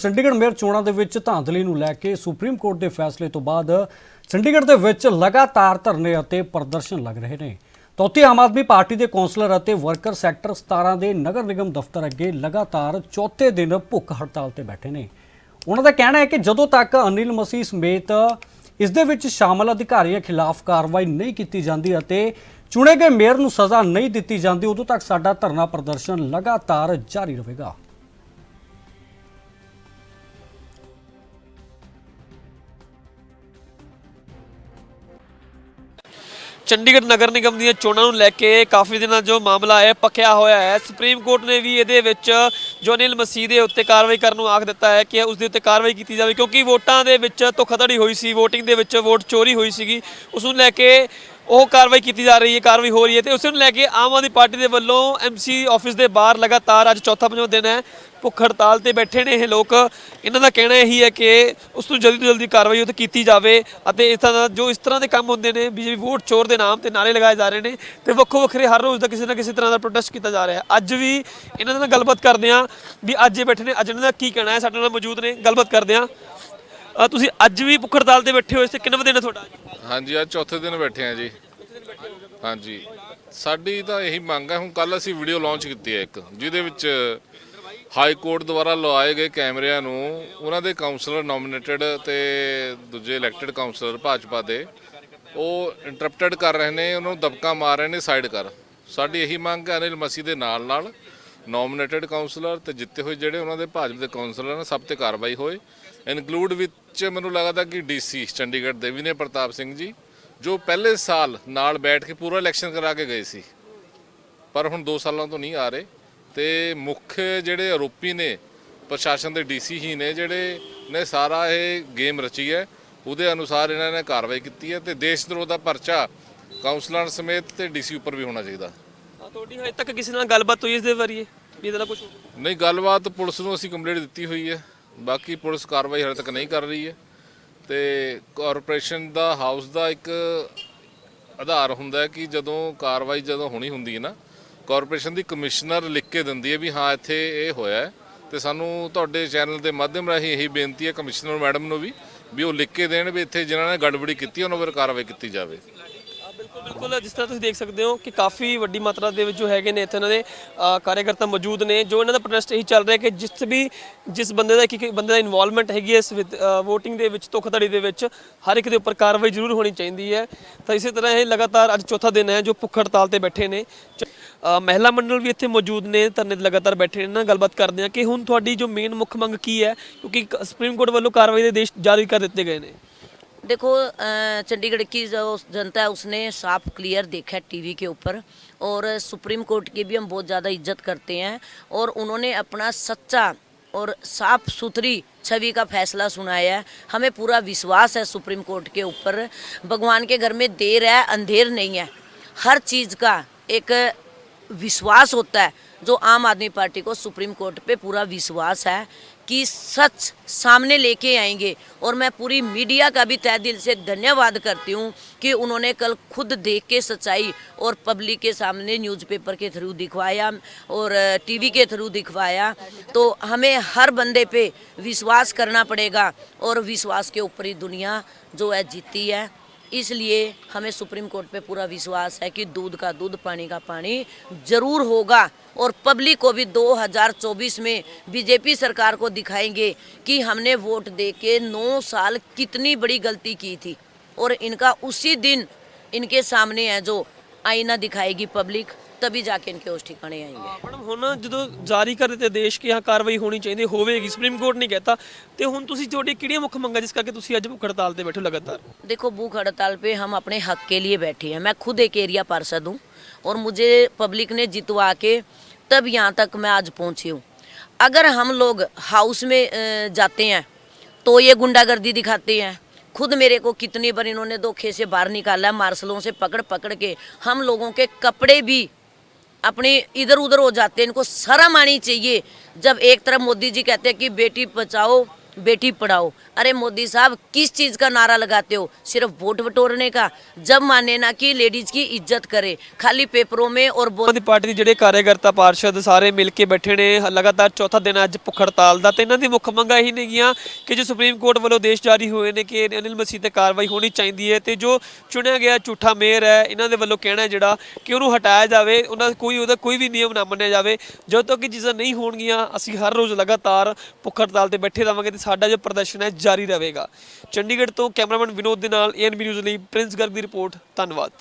Chandigarh mayor ਚੋਣਾਂ ਦੇ ਵਿੱਚ ਧਾਂਦਲੀ ਨੂੰ ਲੈ ਕੇ ਸੁਪਰੀਮ ਕੋਰਟ ਦੇ ਫੈਸਲੇ ਤੋਂ ਬਾਅਦ ਚੰਡੀਗੜ੍ਹ ਦੇ ਵਿੱਚ ਲਗਾਤਾਰ ਧਰਨੇ ਅਤੇ ਪ੍ਰਦਰਸ਼ਨ ਲੱਗ ਰਹੇ ਨੇ। ਤੌਤੀ ਆਮ ਆਦਮੀ ਪਾਰਟੀ ਦੇ ਕੌਂਸਲਰ ਅਤੇ ਵਰਕਰ ਸੈਕਟਰ 17 ਦੇ ਨਗਰ ਨਿਗਮ ਦਫ਼ਤਰ ਅੱਗੇ ਲਗਾਤਾਰ ਚੌਥੇ ਦਿਨ ਭੁੱਖ ਹੜਤਾਲ ਤੇ ਬੈਠੇ ਨੇ। ਉਹਨਾਂ ਦਾ ਕਹਿਣਾ ਹੈ ਕਿ ਜਦੋਂ ਤੱਕ ਅਨਿਲ ਮਸੀਹ ਸਮੇਤ ਇਸ ਦੇ ਵਿੱਚ ਸ਼ਾਮਲ ਅਧਿਕਾਰੀਆਂ ਖਿਲਾਫ ਕਾਰਵਾਈ ਨਹੀਂ ਕੀਤੀ ਜਾਂਦੀ ਅਤੇ ਚੁਣੇ ਗਏ ਮੇਅਰ ਨੂੰ ਸਜ਼ਾ ਨਹੀਂ ਦਿੱਤੀ ਜਾਂਦੀ, ਉਦੋਂ ਤੱਕ ਸਾਡਾ ਧਰਨਾ ਪ੍ਰਦਰਸ਼ਨ ਲਗਾਤਾਰ ਜਾਰੀ ਰਹੇਗਾ। ਚੰਡੀਗੜ੍ਹ ਨਗਰ ਨਿਗਮ ਦੀਆਂ ਚੋਣਾਂ ਨੂੰ ਲੈ ਕੇ ਕਾਫੀ ਦਿਨਾਂ ਜੋ ਮਾਮਲਾ ਹੈ, ਪੱਕਿਆ ਹੋਇਆ ਹੈ। ਸੁਪਰੀਮ ਕੋਰਟ ਨੇ ਵੀ ਇਹਦੇ ਵਿੱਚ ਜੋ ਅਨਿਲ ਮਸੀਹ ਦੇ ਉੱਤੇ ਕਾਰਵਾਈ ਕਰਨ ਨੂੰ ਆਖ ਦਿੱਤਾ ਹੈ ਕਿ ਉਸ ਦੇ ਉੱਤੇ ਕਾਰਵਾਈ ਕੀਤੀ ਜਾਵੇ, ਕਿਉਂਕਿ ਵੋਟਾਂ ਦੇ ਵਿੱਚ ਧੋਖਾਧੜੀ ਹੋਈ ਸੀ VOTING ਦੇ ਵਿੱਚ ਵੋਟ ਚੋਰੀ ਹੋਈ ਸੀਗੀ। ਉਸ ਨੂੰ ਲੈ ਕੇ ਉਹ ਕਾਰਵਾਈ ਕੀਤੀ ਜਾ ਰਹੀ ਹੈ, ਕਾਰਵਾਈ ਹੋ ਰਹੀ ਹੈ ਤੇ ਉਸ ਨੂੰ ਲੈ ਕੇ ਆਮ ਆਦਮੀ ਪਾਰਟੀ ਦੇ ਵੱਲੋਂ ਐਮਸੀ ਆਫਿਸ ਦੇ ਬਾਹਰ ਲਗਾਤਾਰ ਅੱਜ ਚੌਥਾ ਪੰਜਵਾਂ ਦਿਨ ਹੈ, ਭੁੱਖ ਹੜਤਾਲ ਤੇ ਬੈਠੇ ਨੇ ਇਹ ਲੋਕ। ਇਹਨਾਂ ਦਾ ਕਹਿਣਾ ਇਹੀ ਹੈ ਕਿ ਉਸ ਤੋਂ ਜਲਦੀ ਤੋਂ ਜਲਦੀ ਕਾਰਵਾਈ ਉੱਤੇ ਕੀਤੀ ਜਾਵੇ ਅਤੇ ਇਸ ਤਰ੍ਹਾਂ ਜੋ ਇਸ ਤਰ੍ਹਾਂ ਦੇ ਕੰਮ ਹੁੰਦੇ ਨੇ, ਬੀਜੇਪੀ ਵੋਟ ਚੋਰ ਦੇ ਨਾਮ ਤੇ ਨਾਰੇ ਲਗਾਏ ਜਾ ਰਹੇ ਨੇ ਤੇ ਵੱਖੋ ਵੱਖਰੇ ਹਰ ਰੋਜ਼ ਦਾ ਕਿਸੇ ਨਾ ਕਿਸੇ ਤਰ੍ਹਾਂ ਦਾ ਪ੍ਰੋਟੈਸਟ ਕੀਤਾ ਜਾ ਰਿਹਾ ਹੈ। ਅੱਜ ਵੀ ਇਹਨਾਂ ਨਾਲ ਗੱਲਬਾਤ ਕਰਦੇ ਹਾਂ ਵੀ ਅੱਜ ਇਹ ਬੈਠੇ ਨੇ, ਅੱਜ ਇਹਨਾਂ ਦਾ ਕੀ ਕਹਿਣਾ ਹੈ, ਸਾਡੇ ਨਾਲ ਮੌਜੂਦ ਨੇ, ਗੱਲਬਾਤ ਕਰਦੇ ਹਾਂ। ਅ, ਤੁਸੀਂ ਅੱਜ ਵੀ ਭੁੱਖ ਹੜਤਾਲ ਤੇ ਬੈਠੇ ਹੋ ਇਸ ਤੇ ਕਿੰਨਾ ਦਿਨ ਹੈ ਤੁਹਾਡਾ ਹਾਂਜੀ ਅੱਜ ਚੌਥੇ ਦਿਨ ਬੈਠੇ ਆ ਜੀ। ਹਾਂਜੀ। ਸਾਡੀ ਤਾਂ ਇਹੀ ਮੰਗ ਹੈ ਹੁਣ ਕੱਲ ਅਸੀਂ ਵੀਡੀਓ ਲਾਂਚ ਕੀਤੀ ਹੈ ਇੱਕ ਜਿਹਦੇ ਵਿੱਚ ਹਾਈ ਕੋਰਟ ਦੁਆਰਾ ਲਵਾਏ ਗਏ ਕੈਮਰਿਆਂ ਨੂੰ ਉਹਨਾਂ ਦੇ ਕਾਉਂਸਲਰ ਨੋਮੀਨੇਟਡ ਤੇ ਦੂਜੇ ਇਲੈਕਟਿਡ ਕਾਉਂਸਲਰ ਭਾਜਪਾ ਦੇ ਉਹ ਇੰਟਰਪਟਡ ਕਰ ਰਹੇ ਨੇ ਉਹਨਾਂ ਨੂੰ ਦਬਕਾ ਮਾਰ ਰਹੇ ਨੇ ਸਾਈਡ ਕਰ। ਸਾਡੀ ਇਹੀ ਮੰਗ ਹੈ ਅਨਿਲ ਮਸੀਹ ਦੇ ਨਾਲ ਨਾਲ ਨੋਮੀਨੇਟਡ ਕਾਉਂਸਲਰ ਤੇ ਜਿੱਤੇ ਹੋਏ ਜਿਹੜੇ ਉਹਨਾਂ ਦੇ ਭਾਜਪਾ ਦੇ ਕਾਉਂਸਲਰ ਨੇ ਸਭ ਤੇ ਕਾਰਵਾਈ ਹੋਏ। ਇਨਕਲੂਡ ਵਿਦ ਵਿੱਚ ਮੈਨੂੰ ਲੱਗਦਾ ਕਿ ਡੀਸੀ ਚੰਡੀਗੜ੍ਹ ਦੇ ਵਿਨੇ ਪ੍ਰਤਾਪ ਸਿੰਘ ਜੀ ਜੋ ਪਹਿਲੇ ਸਾਲ ਨਾਲ ਬੈਠ ਕੇ ਪੂਰਾ ਇਲੈਕਸ਼ਨ ਕਰਾ ਕੇ ਗਏ ਸੀ। ਪਰ ਹੁਣ 2 ਸਾਲਾਂ ਤੋਂ ਨਹੀਂ ਆ ਰਹੇ ਤੇ ਮੁੱਖ ਜਿਹੜੇ ਆਰੋਪੀ ਨੇ ਪ੍ਰਸ਼ਾਸਨ ਦੇ ਡੀਸੀ ਹੀ ਨੇ ਜਿਹੜੇ ਨੇ ਸਾਰਾ ਇਹ ਗੇਮ ਰਚੀ ਹੈ। ਉਹਦੇ ਅਨੁਸਾਰ ਇਹਨਾਂ ਨੇ ਕਾਰਵਾਈ ਕੀਤੀ ਹੈ ਤੇ ਦੇਸ਼ ਦਰੋਹ ਦਾ ਪਰਚਾ ਕਾਉਂਸਲਰ ਸਮੇਤ ਤੇ ਡੀਸੀ ਉੱਪਰ ਵੀ ਹੋਣਾ ਚਾਹੀਦਾ। ਤੁਹਾਡੀ ਹਜੇ ਤੱਕ ਕਿਸੇ ਨਾਲ ਗੱਲਬਾਤ ਹੋਈ ਇਸ ਦੇ ਬਾਰੇ? ਵੀ ਇਹਦਾ ਕੁਝ ਨਹੀਂ ਗੱਲਬਾਤ ਪੁਲਿਸ ਨੂੰ ਅਸੀਂ ਕੰਪਲੇਂਟ ਦਿੱਤੀ ਹੋਈ ਹੈ। ਬਾਕੀ ਪੁਲਿਸ ਕਾਰਵਾਈ ਹਾਲੇ ਤੱਕ ਨਹੀਂ ਕਰ ਰਹੀ ਹੈ ਤੇ ਕਾਰਪੋਰੇਸ਼ਨ ਦਾ, ਹਾਊਸ ਦਾ ਇੱਕ ਆਧਾਰ ਹੁੰਦਾ ਹੈ ਕਿ ਜਦੋਂ ਕਾਰਵਾਈ ਜਦੋਂ ਹੋਣੀ ਹੁੰਦੀ ਹੈ ਨਾ, ਕਾਰਪੋਰੇਸ਼ਨ ਦੀ ਕਮਿਸ਼ਨਰ ਲਿਖ ਕੇ ਦਿੰਦੀ ਹੈ ਵੀ ਹਾਂ, ਇੱਥੇ ਇਹ ਹੋਇਆ ਹੈ। ਤੇ ਸਾਨੂੰ ਤੁਹਾਡੇ ਚੈਨਲ ਦੇ ਮਾਧਿਅਮ ਰਾਹੀਂ ਇਹੀ ਬੇਨਤੀ ਹੈ ਕਮਿਸ਼ਨਰ ਮੈਡਮ ਨੂੰ ਵੀ ਵੀ ਉਹ ਲਿਖ ਕੇ ਦੇਣ ਵੀ ਇੱਥੇ ਜਿਨ੍ਹਾਂ ਨੇ ਗੜਬੜੀ ਕੀਤੀ, ਉਹਨਾਂ ਉੱਪਰ ਕਾਰਵਾਈ ਕੀਤੀ ਜਾਵੇ। ਬਿਲਕੁਲ ਬਿਲਕੁਲ। ਜਿਸ ਤਰ੍ਹਾਂ ਤੁਸੀਂ ਦੇਖ ਸਕਦੇ ਹੋ ਕਿ ਕਾਫੀ ਵੱਡੀ ਮਾਤਰਾ ਦੇ ਵਿੱਚ ਜੋ ਹੈਗੇ ਨੇ ਇੱਥੇ ਇਹਨਾਂ ਦੇ ਅ, ਕਾਰਜਕਰਤਾ ਮੌਜੂਦ ਨੇ ਜੋ ਇਹਨਾਂ ਦਾ ਪ੍ਰੋਟੈਸਟ ਇਹੀ ਚੱਲ ਰਿਹਾ ਕਿ ਜਿਸ ਵੀ ਜਿਸ ਬੰਦੇ ਦਾ ਇੱਕ ਬੰਦੇ ਦਾ ਇਨਵੋਲਵਮੈਂਟ ਹੈਗੀ ਹੈ ਇਸ ਵੋਟਿੰਗ ਦੇ ਵਿੱਚ ਧੋਖਾਧੜੀ ਦੇ ਵਿੱਚ ਹਰ ਇੱਕ ਦੇ ਉੱਪਰ ਕਾਰਵਾਈ ਜ਼ਰੂਰ ਹੋਣੀ ਚਾਹੀਦੀ ਹੈ। ਤਾਂ ਇਸੇ ਤਰ੍ਹਾਂ ਇਹ ਲਗਾਤਾਰ ਅੱਜ ਚੌਥਾ ਦਿਨ ਹੈ ਜੋ ਭੁੱਖ ਹੜਤਾਲ ਤੇ ਬੈਠੇ ਨੇ। ਚ- ਅ, ਮਹਿਲਾ ਮੰਡਲ ਵੀ ਇੱਥੇ ਮੌਜੂਦ ਨੇ ਧਰਨੇ ਤੇ ਲਗਾਤਾਰ ਬੈਠੇ ਨੇ। ਇਹਨਾਂ ਨਾਲ ਗੱਲਬਾਤ ਕਰਦੇ ਹਾਂ ਕਿ ਹੁਣ ਤੁਹਾਡੀ ਜੋ ਮੇਨ ਮੁੱਖ ਮੰਗ ਕੀ ਹੈ? ਕਿਉਂਕਿ ਕ- ਸੁਪਰੀਮ ਕੋਰਟ ਵੱਲੋਂ ਕਾਰਵਾਈ ਦੇ ਆਦੇਸ਼ ਜਾਰੀ ਕਰ ਦਿੱਤੇ ਗਏ ਨੇ। देखो चंडीगढ़ की जो जनता है, उसने साफ़ क्लियर देखा है टीवी के ऊपर और सुप्रीम कोर्ट की भी हम बहुत ज़्यादा इज़्ज़त करते हैं और उन्होंने अपना सच्चा और साफ़ सुथरी छवि का फैसला सुनाया है। हमें पूरा विश्वास है सुप्रीम कोर्ट के ऊपर। भगवान के घर में देर है, अंधेर नहीं है। हर चीज़ का एक विश्वास होता है, जो आम आदमी पार्टी को सुप्रीम कोर्ट पे पूरा विश्वास है। कि सच सामने लेके आएँगे। और मैं पूरी मीडिया का भी तय दिल से धन्यवाद करती हूँ कि उन्होंने कल खुद देख के सच्चाई और पब्लिक के सामने न्यूज़पेपर के थ्रू दिखवाया और टीवी के थ्रू दिखवाया। तो हमें हर बंदे पे विश्वास करना पड़ेगा और विश्वास के ऊपर ही दुनिया जो है जीती है। इसलिए हमें सुप्रीम कोर्ट पे पूरा विश्वास है कि दूध का दूध, पानी का पानी ज़रूर होगा और पब्लिक को भी 2024 में बीजेपी सरकार को दिखाएँगे कि हमने वोट दे के नौ साल कितनी बड़ी गलती की थी। और इनका उसी दिन इनके सामने है जो आईना दिखाएगी पब्लिक। तभी जाके इनके उस ठिकाने आएंगे ਮੈਡਮ ਹੁਣ ਜਦੋਂ ਜਾਰੀ ਕਰ ਦਿੱਤੇ ਆਦੇਸ਼ ਕਿ ਹਾਂ ਕਾਰਵਾਈ ਹੋਣੀ ਚਾਹੀਦੀ ਹੋਵੇਗੀ ਸੁਪਰੀਮ ਕੋਰਟ ਨੇ ਕਹਿਤਾ ਤੇ ਹੁਣ ਤੁਸੀਂ ਤੁਹਾਡੀ ਕਿਹੜੀਆਂ ਮੁੱਖ ਮੰਗਾਂ ਜਿਸ ਕਰਕੇ ਤੁਸੀਂ ਅੱਜ ਭੁੱਖ ਹੜਤਾਲ ਤੇ ਬੈਠੇ ਹੋ ਲਗਾਤਾਰ देखो भूख हड़ताल पे हम अपने हक के लिए बैठे हैं मैं खुद एक एरिया पार्षद हूँ और मुझे पब्लिक ने जितवा के तब यहाँ तक मैं आज पहुँची हूँ अगर हम लोग हाउस में अ, जाते हैं तो ये गुंडागर्दी दिखाते हैं खुद मेरे को कितनी बार इन्होंने धोखे से बाहर निकाला है मार्शलों से पकड़ पकड़ के हम लोगों के कपड़े भी अपने इधर उधर हो जाते हैं इनको शर्म आनी चाहिए जब एक तरफ मोदी जी कहते हैं कि बेटी बचाओ बेटी पढ़ाओ अरे मोदी साहब किस चीज का नारा लगाते हो सिर्फ वोट बटोरने का जब माने ना कि लेडीज की इज्जत करे खाली पेपरों में और ਆਮ ਆਦਮੀ ਪਾਰਟੀ ਦੇ ਜਿਹੜੇ ਕਾਰਜਕਰਤਾ ਪਾਰਸ਼ਦ ਸਾਰੇ ਮਿਲ ਕੇ ਬੈਠੇ ਨੇ ਲਗਾਤਾਰ ਚੌਥਾ ਦਿਨ ਅੱਜ ਭੁੱਖ ਹੜਤਾਲ ਦਾ ਤੇ ਇਹਨਾਂ ਦੀ ਮੁੱਖ ਮੰਗਾਂ ਇਹੀ ਨੇਗੀਆਂ ਕਿ ਜੋ ਸੁਪਰੀਮ ਕੋਰਟ ਵੱਲੋਂ ਆਦੇਸ਼ ਜਾਰੀ ਹੋਏ ਨੇ ਕਿ ਅਨਿਲ ਮਸੀਹ ਤੇ ਕਾਰਵਾਈ ਹੋਣੀ ਚਾਹੀਦੀ ਹੈ ਤੇ ਜੋ ਚੁਣਿਆ ਗਿਆ ਝੂਠਾ ਮੇਅਰ ਹੈ ਇਹਨਾਂ ਦੇ ਵੱਲੋਂ ਕਹਿਣਾ ਹੈ ਜਿਹੜਾ ਕਿ ਉਹਨੂੰ ਹਟਾਇਆ ਜਾਵੇ ਉਹਨਾਂ ਦਾ ਕੋਈ ਉਹਦਾ ਕੋਈ ਵੀ ਨਿਯਮ ਨਾ ਮੰਨਿਆ ਜਾਵੇ ਜਦੋਂ ਤੱਕ ਇਹ ਚੀਜ਼ਾਂ ਨਹੀਂ ਹੋਣਗੀਆਂ ਅਸੀਂ ਹਰ ਰੋਜ਼ ਲਗਾਤਾਰ ਭੁੱਖ ਹੜਤਾਲ ਤੇ ਬੈਠੇ ਰਵਾਂਗੇ ਤੇ ਸਾਡਾ ਜੋ ਪ੍ਰਦਰਸ਼ਨ ਹੈ, ਜਾਰੀ ਰਹੇਗਾ। ਚੰਡੀਗੜ੍ਹ ਤੋਂ ਕੈਮਰਾਮੈਨ ਵਿਨੋਦ ਦੇ ਨਾਲ ਏਐਨਬੀ ਨਿਊਜ਼ ਲਈ ਪ੍ਰਿੰਸ ਗਰਗ ਦੀ ਰਿਪੋਰਟ। ਧੰਨਵਾਦ।